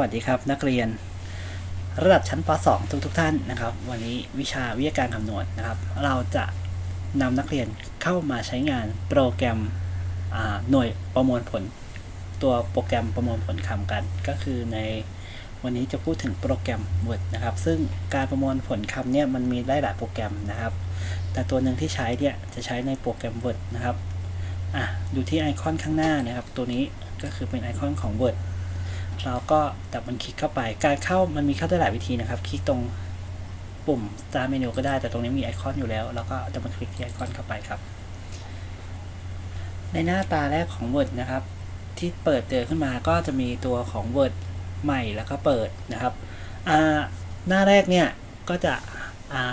วัสดีครับ นักเรียน ระดับชั้นป .2 ทุกทุกๆท่านนะครับ วันนี้วิชาวิทยาการคำนวณนะครับ เราจะนำนักเรียนเข้ามาใช้งานโปรแกรมหน่วยประมวลผล ตัวโปรแกรมประมวลผลคำกัน ก็คือในวันนี้จะพูดถึงโปรแกรม Word นะครับ ซึ่งการประมวลผลคำเนี่ยมันมีได้หลายโปรแกรมนะครับ แต่ตัวหนึ่งที่ใช้เนี่ยจะใช้ในโปรแกรม Word นะครับอะดูที่ไอคอนข้างหน้านะครับ ตัวนี้ก็คือเป็นไอคอนของ Word เราก็ดับมันคลิกเข้าไป การเข้ามันมีเข้าได้หลายวิธีนะครับ คลิกตรงปุ่ม Start Menu ก็ได้ แต่ตรงนี้มีไอคอนอยู่แล้ว แล้วก็ดับมันคลิกที่ไอคอนเข้าไปครับ ในหน้าตาแรกของ Word นะครับ ที่เปิดเจอขึ้นมาก็จะมีตัวของ Word ใหม่แล้วก็เปิดนะครับ หน้าแรกเนี่ยก็จะ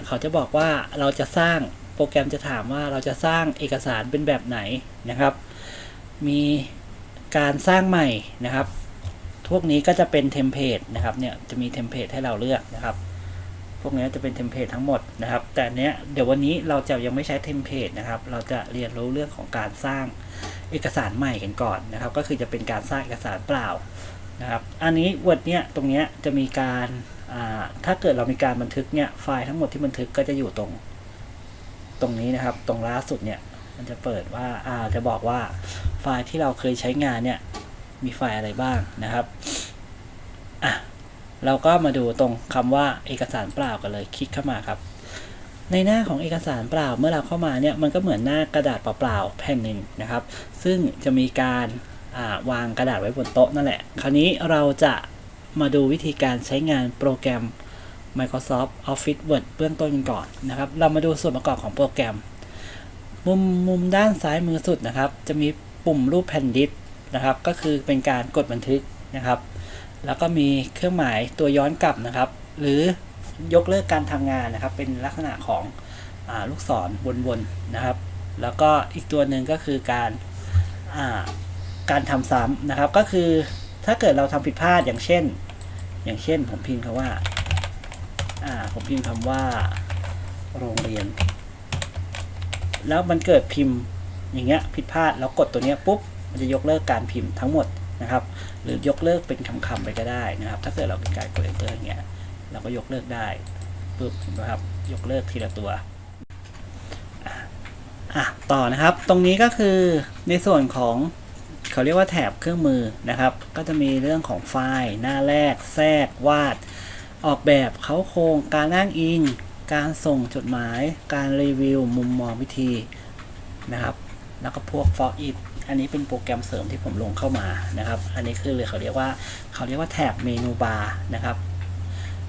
เขาจะบอกว่าเราจะสร้างโปรแกรมจะถามว่าเราจะสร้างเอกสารเป็นแบบไหนนะครับ มีการสร้างใหม่นะครับ พวกนี้ก็จะเป็นเทมเพลตนะครับเนี่ยจะมีเทมเพลตให้เราเลือกนะครับ พวกนี้จะเป็นเทมเพลตทั้งหมดนะครับ แต่เนี้ยเดี๋ยววันนี้เราจะยังไม่ใช้เทมเพลตนะครับ เราจะเรียนรู้เรื่องของการสร้างเอกสารใหม่กันก่อนนะครับ ก็คือจะเป็นการสร้างเอกสารเปล่านะครับ อันนี้ Word เนี่ยตรงเนี้ยจะมีการถ้าเกิดเรามีการบันทึกเนี่ยไฟล์ทั้งหมดที่บันทึกก็จะอยู่ตรงตรงนี้นะครับ ตรงล่าสุดเนี่ยมันจะเปิดว่าอ่าจะบอกว่าไฟล์ที่เราเคยใช้งานเนี่ย มีไฟล์อะไรบ้างนะครับอะเราก็มาดูตรงคำว่าเอกสารเปล่ากันเลยคลิกเข้ามาครับ ในหน้าของเอกสารเปล่าเมื่อเราเข้ามาเนี่ยมันก็เหมือนหน้ากระดาษเปล่าๆแผ่นหนึ่งนะครับ ซึ่งจะมีการาวางกระดาษไว้บนโต๊ะนั่นแหละ คราวนี้เราจะมาดูวิธีการใช้งานโปรแกรม Microsoft Office Word เบื้องต้นกันก่อนนะครับ เรามาดูส่วนประกอบของโปรแกรม มุมมุมด้านซ้ายมือสุดนะครับ จะมีปุ่มรูปแผ่นดิส นะครับ ก็คือเป็นการกดบันทึกนะครับ แล้วก็มีเครื่องหมายตัวย้อนกลับนะครับ หรือยกเลิกการทำงานนะครับ เป็นลักษณะของอลูกศรวนๆนะครับ แล้วก็อีกตัวหนึ่งก็คือการาการทำซ้ำนะครับ ก็คือถ้าเกิดเราทำผิดพลาดอย่างเช่น อย่างเช่น ผมพิมพ์คำว่าอ่าผมพิมพ์คำว่าโรงเรียน แล้วมันเกิดพิมพ์อย่างเงี้ยผิดพลาดแล้วกดตัวเนี้ยปุ๊บ มันจะยกเลิกการพิมพ์ทั้งหมดนะครับ หรือยกเลิกเป็นคำๆไปก็ได้นะครับ ถ้าเกิดเราเป็นการกด enter อย่างเงี้ยเราก็ยกเลิกได้ปุ๊บนไหมครับ ยกเลิกทีละตัวอะอะต่อนะครับ ตรงนี้ก็คือในส่วนของเขาเรียกว่าแถบเครื่องมือนะครับ ก็จะมีเรื่องของไฟล์ หน้าแรก แทรก วาด ออกแบบเขาโครง การอ้างอิง การส่งจดหมาย การรีวิว มุมมองวิธีนะครับ แล้วก็พวก for it อันนี้เป็นโปรแกรมเสริมที่ผมลงเข้ามานะครับ อันนี้คือเขาเรียกว่าเขาเรียกว่าแถบเมนูบาร์นะครับ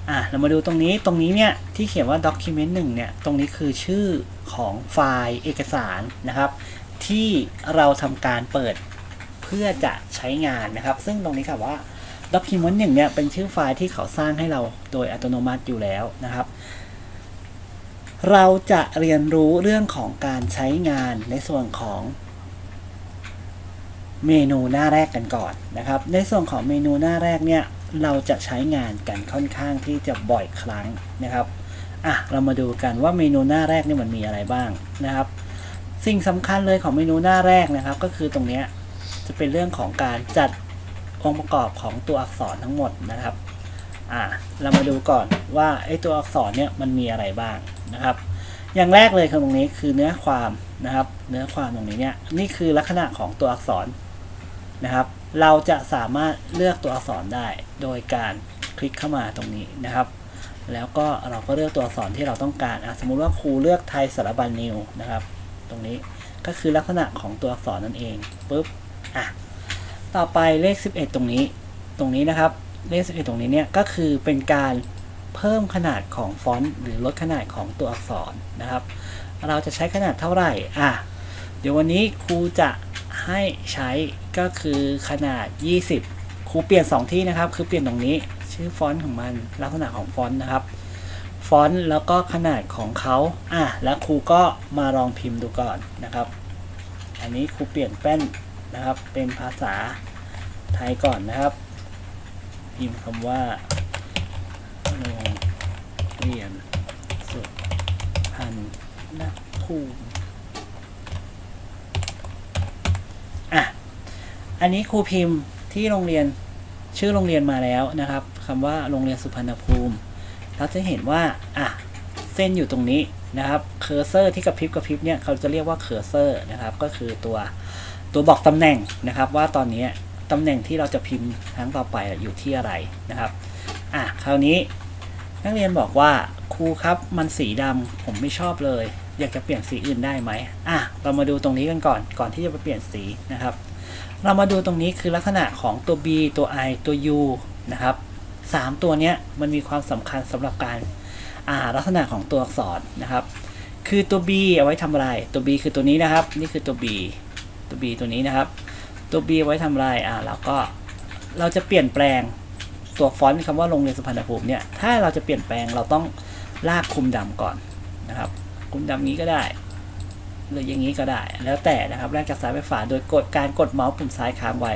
อะเรามาดูตรงนี้ตรงนี้เนี่ยที่เขียนว่า document 1เนี่ยตรงนี้คือชื่อของไฟล์เอกสารนะครับ ที่เราทำการเปิดเพื่อจะใช้งานนะครับ ซึ่งตรงนี้ค่ะว่า document 1เนี่ยเป็นชื่อไฟล์ที่เขาสร้างให้เราโดยอัตโนมัติอยู่แล้วนะครับ เราจะเรียนรู้เรื่องของการใช้งานในส่วนของ เมนูหน้าแรกกันก่อนนะครับ ในส่วนของเมนูหน้าแรกเนี่ยเราจะใช้งานกันค่อนข้างที่จะบ่อยครั้งนะครับอะเรามาดูกันว่าเมนูหน้าแรกนี่มันมีอะไรบ้างนะครับ สิ่งสำคัญเลยของเมนูหน้าแรกนะครับ ก็คือตรงนี้จะเป็นเรื่องของการจัดองค์ประกอบของตัวอักษรทั้งหมดนะครับอะเรามาดูก่อนว่าไอ้ตัวอักษรเนี่ยมันมีอะไรบ้างนะครับ อย่างแรกเลยคือตรงนี้คือเนื้อความนะครับ เนื้อความตรงนี้เนี่ยนี่คือลักษณะของตัวอักษร นะครับ เราจะสามารถเลือกตัวอักษรได้โดยการคลิกเข้ามาตรงนี้นะครับ แล้วก็เราก็เลือกตัวอักษรที่เราต้องการสมมุติว่าครูเลือกไทยสารบัญนิวนะครับ ตรงนี้ก็คือลักษณะของตัวอักษรนั่นเองปุ๊บอะต่อไปเลข 11 ตรงนี้ ตรงนี้นะครับ เลข 11 ตรงนี้เนี่ยก็คือเป็นการเพิ่มขนาดของฟอนต์หรือลดขนาดของตัวอักษรนะครับ เราจะใช้ขนาดเท่าไหร่อะเดี๋ยววันนี้ครูจะ ให้ใช้ก็คือขนาด 20 ครูเปลี่ยน 2 ที่นะครับ คือเปลี่ยนตรงนี้ชื่อฟอนต์ของมันลักษณะของฟอนต์นะครับ ฟอนต์แล้วก็ขนาดของเขาอะแล้วครูก็มาลองพิมพ์ดูก่อนนะครับ อันนี้ครูเปลี่ยนแป้นนะครับ เป็นภาษาไทยก่อนนะครับ พิมพ์คำว่าโรงเรียนสุพรรณภูมิ อะอันนี้ครูพิมพ์ที่โรงเรียนชื่อโรงเรียนมาแล้วนะครับคำว่าโรงเรียนสุพรรณภูมิ เราจะเห็นว่าอะเส้นอยู่ตรงนี้นะครับเคอร์เซอร์ที่กระพริบกระพริบเนี่ยเขาจะเรียกว่าเคอร์เซอร์นะครับ ก็คือตัวตัวบอกตำแหน่งนะครับ ว่าตอนนี้ตำแหน่งที่เราจะพิมพ์ครั้งต่อไปอยู่ที่อะไรนะครับอะคราวนี้นักเรียนบอกว่าครูครับมันสีดำผมไม่ชอบเลย อยากจะเปลี่ยนสีอื่นได้ไหมอะเรามาดูตรงนี้กันก่อน ก่อนที่จะไปเปลี่ยนสีนะครับ เรามาดูตรงนี้คือลักษณะของตัว B ตัว I ตัว U นะครับสามตัวเนี้ยมันมีความสำคัญสำหรับการอ่าลักษณะของตัวอักษรนะครับ คือตัว B เอาไว้ทำอะไร ตัว B คือตัวนี้นะครับ นี่คือตัว B ตัว B ตัวนี้นะครับ ตัว B เอาไว้ทำอะไรอ่าเราก็เราจะเปลี่ยนแปลงตัวฟอนต์คำว่าโรงเรียนสุพรรณภูมิเนี่ย ถ้าเราจะเปลี่ยนแปลงเราต้องลากคุมดำก่อนนะครับ คุมดำนี้ก็ได้ หรืออย่างนี้ก็ได้ แล้วแต่นะครับแรกจากซ้ายไปขวาโดยกดการกดเมาส์ปุ่มซ้ายค้างไว้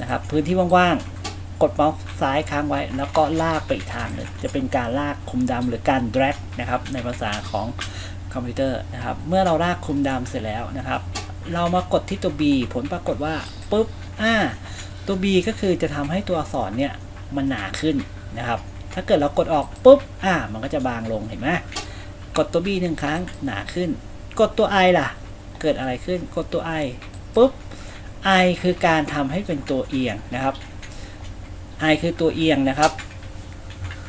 นะครับ พื้นที่ว่างๆ กดเมาส์ซ้ายค้างไว้ แล้วก็ลากไปอีกทางหนึ่งจะเป็นการลากคุมดำหรือการ drag นะครับ ในภาษาของคอมพิวเตอร์นะครับ เมื่อเราลากคุมดำเสร็จแล้วนะครับ เรามากดที่ตัว B ผลปรากฏว่าปุ๊บอ่าตัว B ก็คือจะทำให้ตัวอักษรเนี่ยมันหนาขึ้นนะครับ ถ้าเกิดเรากดออกปุ๊บอ่ามันก็จะบางลงเห็นไหม กดตัว B หนึ่งครั้งหนาขึ้น กดตัว i ล่ะ เกิดอะไรขึ้น กดตัว i ปุ๊บ i คือการทำให้เป็นตัวเอียงนะครับ i คือตัวเอียงนะครับ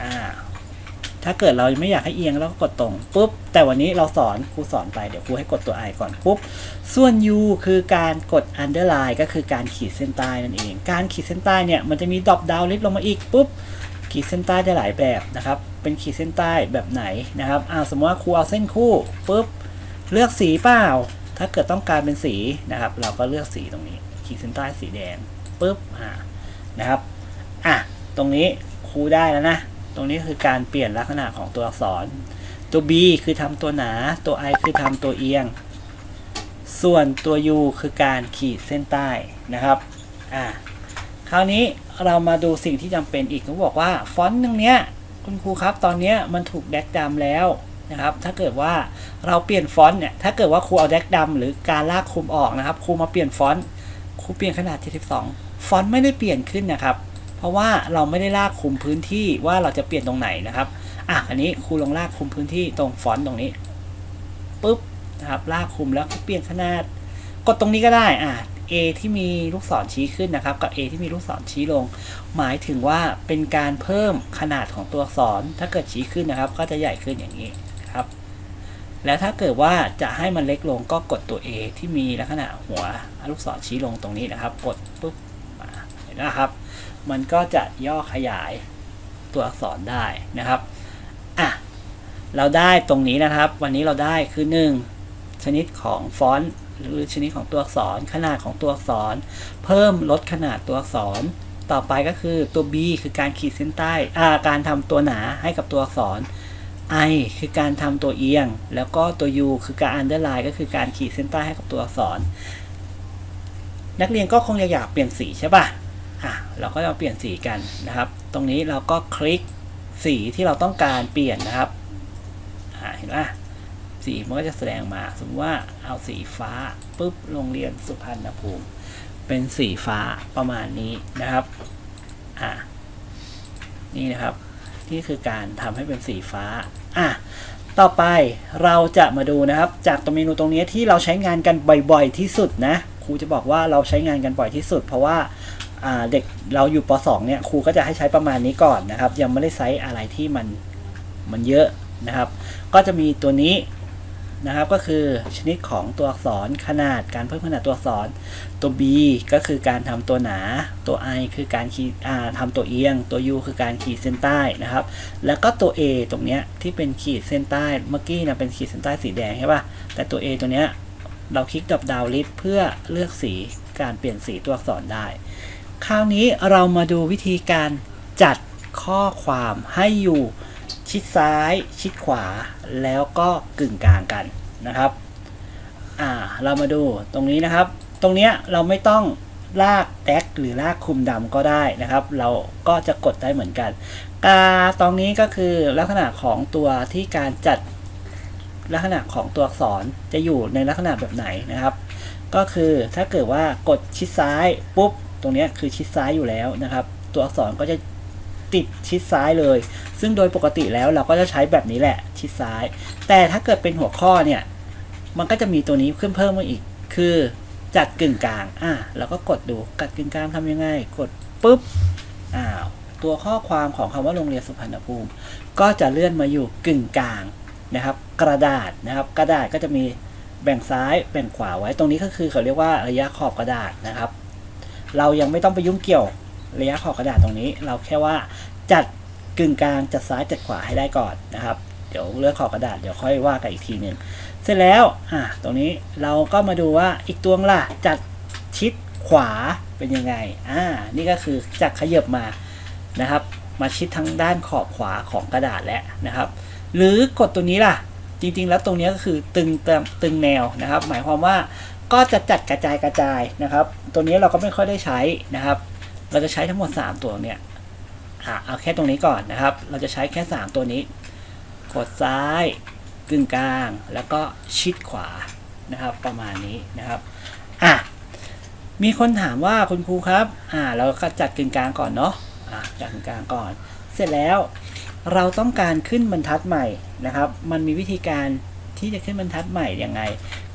อ่าถ้าเกิดเราไม่อยากให้เอียงเราก็กดตรงปุ๊บ แต่วันนี้เราสอนครูสอนไปเดี๋ยวครูให้กดตัว i ก่อนปุ๊บ ส่วน u คือการกด underline ก็คือการขีดเส้นใต้นั่นเอง การขีดเส้นใต้เนี่ยมันจะมีดรอปดาวลิสลงมาอีกปุ๊บ ขีดเส้นใต้ได้หลายแบบนะครับ เป็นขีดเส้นใต้แบบไหนนะครับอ่าสมมติว่าครูเอาเส้นคู่ปุ๊บเลือกสีเปล่า ถ้าเกิดต้องการเป็นสีนะครับ เราก็เลือกสีตรงนี้ ขีดเส้นใต้สีแดงปุ๊บอ่านะครับอะตรงนี้ครูได้แล้วนะ ตรงนี้คือการเปลี่ยนลักษณะของตัวอักษร ตัว B คือทำตัวหนา ตัว I คือทำตัวเอียง ส่วนตัว U คือการขีดเส้นใต้นะครับอ่า คราวนี้เรามาดูสิ่งที่จำเป็นอีกเขาบอกว่าฟอนต์ตรงเนี้ยคุณครูครับตอนเนี้ยมันถูกแดกดำแล้วนะครับ ถ้าเกิดว่าเราเปลี่ยนฟอนต์เนี่ยถ้าเกิดว่าครูเอาแดกดำหรือการลากคุมออกนะครับครูมาเปลี่ยนฟอนต์ครูเปลี่ยนขนาด 72 ฟอนต์ไม่ได้เปลี่ยนขึ้นนะครับ เพราะว่าเราไม่ได้ลากคุมพื้นที่ว่าเราจะเปลี่ยนตรงไหนนะครับอะอันนี้ครูลองลากคุมพื้นที่ตรงฟอนต์ตรงนี้ปุ๊บนะครับลากคุมแล้วเปลี่ยนขนาด กดตรงนี้ก็ได้อะ A ที่มีลูกศรชี้ขึ้นนะครับ กับ A ที่มีลูกศรชี้ลง หมายถึงว่าเป็นการเพิ่มขนาดของตัวอักษร ถ้าเกิดชี้ขึ้นนะครับ ก็จะใหญ่ขึ้นอย่างนี้ครับ แล้วถ้าเกิดว่าจะให้มันเล็กลงก็กดตัว A ที่มีลักษณะหัวลูกศรชี้ลงตรงนี้นะครับ กดปุ๊บมาเห็นนะครับ มันก็จะย่อขยายตัวอักษรได้นะครับอะเราได้ตรงนี้นะครับ วันนี้เราได้คือ 1 ชนิดของฟอนต์ หรือชนิดของตัวอักษร ขนาดของตัวอักษร เพิ่มลดขนาดตัวอักษร ต่อไปก็คือตัว B คือการขีดเส้นใต้อาการทำตัวหนาให้กับตัวอักษร I คือการทำตัวเอียง แล้วก็ตัว U คือการ underline ก็คือการขีดเส้นใต้ให้กับตัวอักษร นักเรียนก็คงจะอยากเปลี่ยนสีใช่ป่ะอะเราก็จะเปลี่ยนสีกันนะครับ ตรงนี้เราก็คลิกสีที่เราต้องการเปลี่ยนนะครับเห็นไหม สีมันก็จะแสดงมา สมมติว่าเอาสีฟ้าปุ๊บโรงเรียนสุพรรณภูมิ เป็นสีฟ้าประมาณนี้นะครับอ่านี่นะครับ นี่คือการทำให้เป็นสีฟ้าอะต่อไปเราจะมาดูนะครับ จากตัวเมนูตรงนี้ที่เราใช้งานกันบ่อยๆ ที่สุดนะครูจะบอกว่าเราใช้งานกันบ่อยที่สุด เพราะว่าอ่าเด็กเราอยู่ป .2 เนี่ยครูก็จะให้ใช้ประมาณนี้ก่อนนะครับ ยังไม่ได้ใช้อะไรที่มันมันเยอะนะครับ ก็จะมีตัวนี้ นะครับ ก็คือชนิดของตัวอักษรขนาดการเพิ่มขนาดตัวอักษร ตัว B ก็คือการทำตัวหนา ตัว I คือการขีดอ่าทำตัวเอียง ตัว U คือการขีดเส้นใต้นะครับ แล้วก็ตัว A ตรงเนี้ยที่เป็นขีดเส้นใต้เมื่อกี้นะเป็นขีดเส้นใต้สีแดงใช่ป่ะแต่ตัว A ตัวเนี้ยเราคลิกดับดาวลิสเพื่อเลือกสีการเปลี่ยนสีตัวอักษรได้ คราวนี้เรามาดูวิธีการจัดข้อความให้อยู่ ชิดซ้าย ชิดขวา แล้วก็กึ่งกลางกันนะครับ อ่า เรามาดูตรงนี้นะครับ ตรงเนี้ยเราไม่ต้องลากแท็กหรือลากคุมดำก็ได้นะครับ เราก็จะกดได้เหมือนกัน กาตรงนี้ก็คือลักษณะของตัวที่การจัดลักษณะของตัวอักษรจะอยู่ในลักษณะแบบไหนนะครับ ก็คือถ้าเกิดว่ากดชิดซ้ายปุ๊บ ตรงเนี้ยคือชิดซ้ายอยู่แล้วนะครับ ตัวอักษรก็จะ ติดชิดซ้ายเลย ซึ่งโดยปกติแล้วเราก็จะใช้แบบนี้แหละชิดซ้าย แต่ถ้าเกิดเป็นหัวข้อเนี่ย มันก็จะมีตัวนี้ขึ้นเพิ่มมาอีก คือจัดกึ่งกลาง อะเราก็กดดูกัดกึ่งกลางทำยังไง กดปุ๊บ อ้าว ตัวข้อความของคำว่าโรงเรียนสุพรรณภูมิ ก็จะเลื่อนมาอยู่กึ่งกลางนะครับ กระดาษนะครับ กระดาษก็จะมีแบ่งซ้ายแบ่งขวาไว้ ตรงนี้ก็คือเขาเรียกว่าระยะขอบกระดาษนะครับ เรายังไม่ต้องไปยุ่งเกี่ยว ระยะขอบกระดาษตรงนี้ เราแค่ว่าจัดกึ่งกลางจัดซ้ายจัดขวาให้ได้ก่อนนะครับ เดี๋ยวเลือกขอบกระดาษเดี๋ยวค่อยว่ากันอีกทีหนึ่งเสร็จแล้วอะตรงนี้เราก็มาดูว่าอีกตัวล่ะจัดชิดขวาเป็นยังไงอ่านี่ก็คือจัดขยับมานะครับ มาชิดทางด้านขอบขวาของกระดาษแล้วนะครับ หรือกดตัวนี้ล่ะจริงๆ แล้วตรงนี้ก็คือตึงตึงตึงแนวนะครับ หมายความว่าก็จะจัดกระจายกระจายนะครับ ตัวนี้เราก็ไม่ค่อยได้ใช้นะครับ เราจะใช้ทั้งหมด 3 ตัวเนี่ยเอาแค่ตรงนี้ก่อนนะครับ เราจะใช้แค่ 3 ตัวนี้ กดซ้ายกึ่งกลาง แล้วก็ชิดขวานะครับ ประมาณนี้นะครับอะมีคนถามว่าคุณครูครับอ่าเราก็จัดกึ่งกลางก่อนเนาะอะจัดกึ่งกลางก่อน เสร็จแล้วเราต้องการขึ้นบรรทัดใหม่นะครับ มันมีวิธีการที่จะขึ้นบรรทัดใหม่ยังไง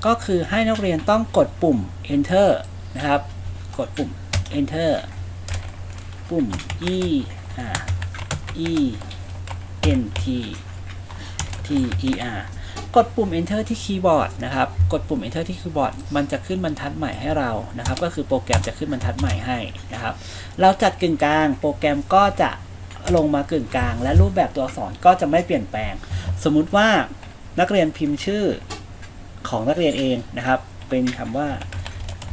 ก็คือให้นักเรียนต้องกดปุ่ม enter นะครับ กดปุ่ม enter ปุ่ม e อ่า e n t t e r กดปุ่ม enter ที่คีย์บอร์ดนะครับ กดปุ่ม enter ที่คีย์บอร์ด มันจะขึ้นบรรทัดใหม่ให้เรานะครับ ก็คือโปรแกรมจะขึ้นบรรทัดใหม่ให้นะครับ เราจัดกึ่งกลาง โปรแกรมก็จะลงมากึ่งกลาง และรูปแบบตัวอักษรก็จะไม่เปลี่ยนแปลง สมมุติว่านักเรียนพิมพ์ชื่อของนักเรียนเองนะครับ เป็นคำว่า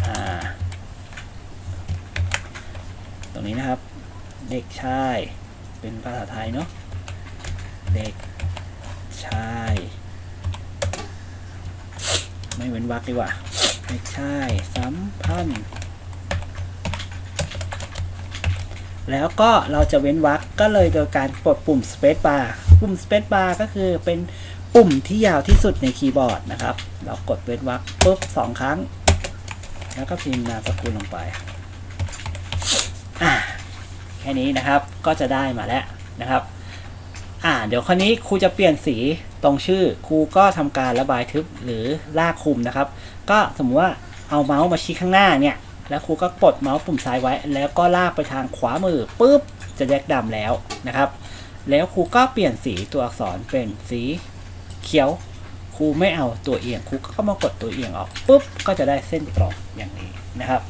อ่า ตรงนี้นะครับ เด็กชาย เป็นภาษาไทยเนาะเด็กชาย ไม่เว้นวรรคดีกว่าเด็กชายสัมพันธ์ แล้วก็เราจะเว้นวรรคก็เลยโดยการกดปุ่ม space bar ปุ่ม space bar ก็คือเป็นปุ่มที่ยาวที่สุดในคีย์บอร์ดนะครับ เรากดเว้นวรรคปุ๊บสองครั้ง แล้วก็พิมพ์นามสกุลลงไปอ่า ค่นี้นะครับ ก็จะได้มาแล้วนะครับ อ่า เดี๋ยวคราวนี้ครูจะเปลี่ยนสีตรงชื่อครูก็ทำการระบายทึบหรือลากคุมนะครับ ก็สมมติว่าเอาเมาส์มาชี้ข้างหน้าเนี่ย แล้วครูก็ปลดเมาส์ปุ่มซ้ายไว้ แล้วก็ลากไปทางขวามือปุ๊บจะแยกดำแล้วนะครับ แล้วครูก็เปลี่ยนสีตัวอักษรเป็นสีเขียวครูไม่เอาตัวเอียงครูก็มากดตัวเอียงออกปุ๊บก็จะได้เส้นตรงอย่างนี้นะครับ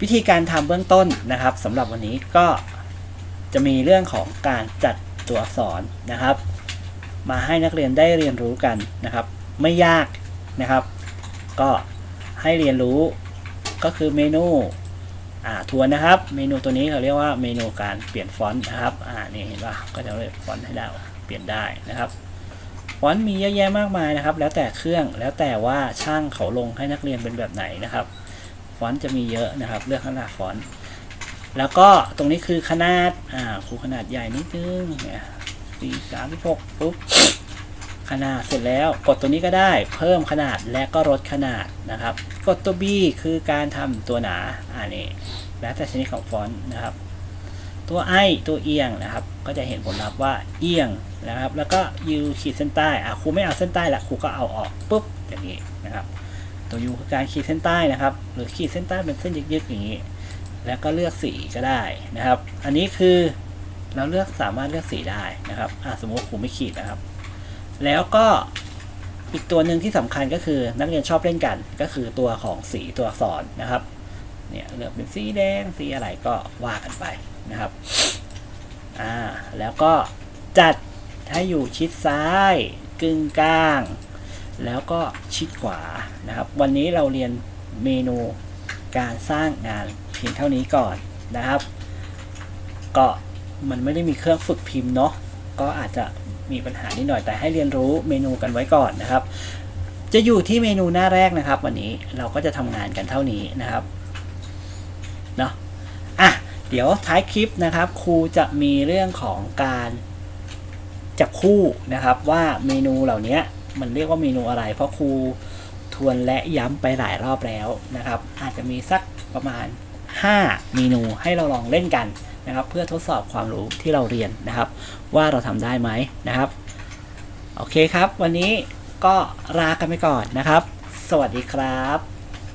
วิธีการทำเบื้องต้นนะครับสำหรับวันนี้ก็จะมีเรื่องของการจัดตัวอักษรนะครับ มาให้นักเรียนได้เรียนรู้กันนะครับ ไม่ยากนะครับ ก็ให้เรียนรู้ก็คือเมนูอ่าทวนนะครับ เมนูตัวนี้เขาเรียกว่าเมนูการเปลี่ยนฟอนต์นะครับอ่านี่เห็นป่ะก็จะเลือกฟอนต์ให้ได้เปลี่ยนได้นะครับฟอนต์มีเยอะแยะมากมายนะครับ แล้วแต่เครื่องแล้วแต่ว่าช่างเขาลงให้นักเรียนเป็นแบบไหนนะครับ ฟอนต์จะมีเยอะนะครับ เลือกขนาดฟอนต์แล้วก็ตรงนี้คือขนาด อ่าครูขนาดใหญ่นิดนึงเนี่ยสี่สามหกปุ๊บ ขนาดเสร็จแล้ว กดตัวนี้ก็ได้ เพิ่มขนาดและก็ลดขนาดนะครับ กดตัว B คือการทำตัวหนา อ่านี่แล้วแต่ชนิดของฟอนต์นะครับ ตัวไอตัวเอียงนะครับ ก็จะเห็นผลลัพธ์ว่าเอียงนะครับ แล้วก็ยูขีดเส้นใต้ อะครูไม่เอาเส้นใต้ละครูก็เอาออกปุ๊บอย่างนี้นะครับ ตัวยูคือการขีดเส้นใต้นะครับ หรือขีดเส้นใต้เป็นเส้นยึกๆอย่างนี้ แล้วก็เลือกสีก็ได้นะครับ อันนี้คือเราเลือกสามารถเลือกสีได้นะครับสมมติครูไม่ขีดนะครับ แล้วก็อีกตัวหนึ่งที่สำคัญก็คือนักเรียนชอบเล่นกัน ก็คือตัวของสีตัวอักษรนะครับ เนี่ยเลือกเป็นสีแดงสีอะไรก็ว่ากันไปนะครับ อ่าแล้วก็จัดให้อยู่ชิดซ้ายกึ่งกลาง แล้วก็ชิดขวานะครับ วันนี้เราเรียนเมนูการสร้างงานเพียงเท่านี้ก่อนนะครับ ก็มันไม่ได้มีเครื่องฝึกพิมพ์เนาะก็อาจจะมีปัญหานิดหน่อยแต่ให้เรียนรู้เมนูกันไว้ก่อนนะครับ จะอยู่ที่เมนูหน้าแรกนะครับ วันนี้เราก็จะทำงานกันเท่านี้นะครับเนาะอะเดี๋ยวท้ายคลิปนะครับครูจะมีเรื่องของการจับคู่นะครับว่าเมนูเหล่านี้ มันเรียกว่าเมนูอะไร เพราะครูทวนและย้ำไปหลายรอบแล้วนะครับ อาจจะมีสักประมาณ 5 เมนูให้เราลองเล่นกันนะครับ เพื่อทดสอบความรู้ที่เราเรียนนะครับ ว่าเราทำได้ไหมนะครับ โอเคครับ วันนี้ก็ลากันไปก่อนนะครับ สวัสดีครับ